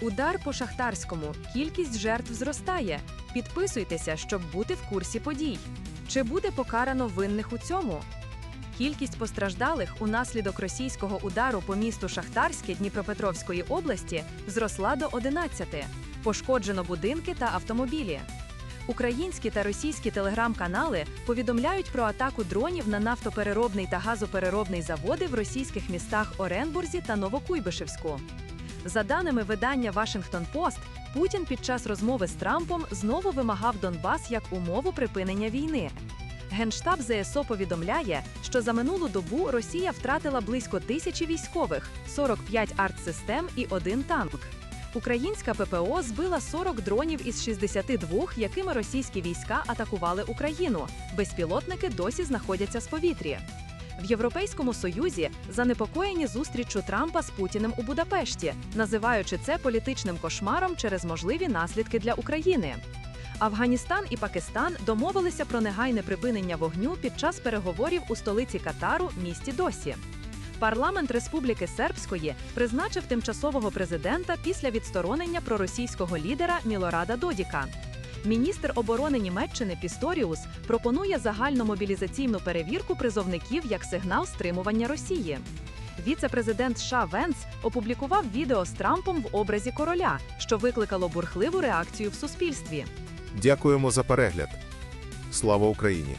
Удар по шахтарському. Кількість жертв зростає. Підписуйтеся, щоб бути в курсі подій. Чи буде покарано винних у цьому? Кількість постраждалих унаслідок російського удару по місту Шахтарське Дніпропетровської області зросла до 11. Пошкоджено будинки та автомобілі. Українські та російські телеграм-канали повідомляють про атаку дронів на нафтопереробний та газопереробний заводи в російських містах Оренбурзі та Новокуйбишевську. За даними видання Вашингтон Пост, Путін під час розмови з Трампом знову вимагав Донбас як умову припинення війни. Генштаб ЗСО повідомляє, що за минулу добу Росія втратила близько тисячі військових, 45 артсистем і один танк. Українська ППО збила 40 дронів із 62, якими російські війська атакували Україну. Безпілотники досі знаходяться з повітрі. В Європейському Союзі занепокоєні зустріччю Трампа з Путіним у Будапешті, називаючи це політичним кошмаром через можливі наслідки для України. Афганістан і Пакистан домовилися про негайне припинення вогню під час переговорів у столиці Катару, місті Досі. Парламент Республіки Сербської призначив тимчасового президента після відсторонення проросійського лідера Мілорада Додіка. Міністр оборони Німеччини Пісторіус пропонує загальномобілізаційну перевірку призовників як сигнал стримування Росії. Віце-президент США Венс опублікував відео з Трампом в образі короля, що викликало бурхливу реакцію в суспільстві. Дякуємо за перегляд. Слава Україні!